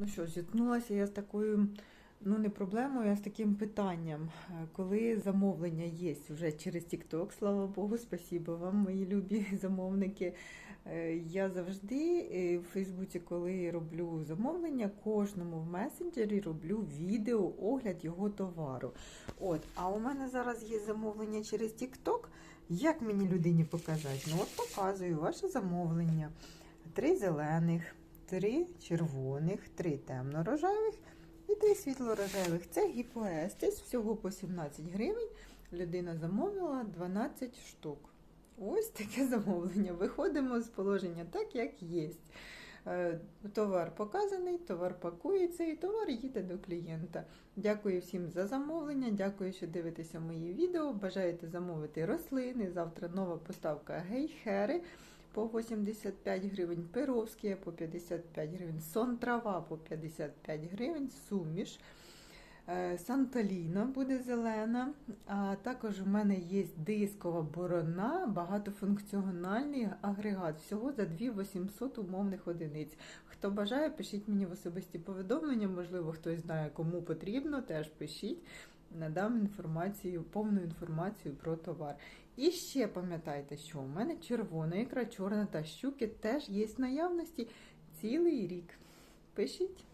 Ну що, зіткнулася я з такою, ну не проблемою, а з таким питанням. Е, Коли замовлення є вже через TikTok, слава Богу, спасибо вам, мої любі замовники. Е, Я завжди е, в Фейсбуці, коли роблю замовлення, кожному в месенджері роблю відео, огляд його товару. От, а у мене зараз є замовлення через TikTok. Як мені людині показати? Ну, от показую ваше замовлення. Три зелених, три червоних, три темно-рожевих і три світло-рожевих. Це гіпоестис, всього по 17 гривень. Людина замовила 12 штук. Ось таке замовлення. Виходимо з положення так, як є. Е, Товар показаний, товар пакується і товар їде до клієнта. Дякую всім за замовлення. Дякую, що дивитеся мої відео. Бажаєте замовити рослини. Завтра нова поставка гейхери по 85 гривень, пировські по 55 гривень, сон трава по 55 гривень, суміш. Е, Санталіна буде зелена, а також у мене є дискова борона, багатофункціональний агрегат. Всього за 2800 умовних одиниць. Хто бажає, пишіть мені в особисті повідомлення, можливо, хтось знає, кому потрібно, теж пишіть. Надам інформацію, повну інформацію про товар. І ще пам'ятайте, що у мене червона ікра, чорна та щуки теж є в наявності цілий рік. Пишіть.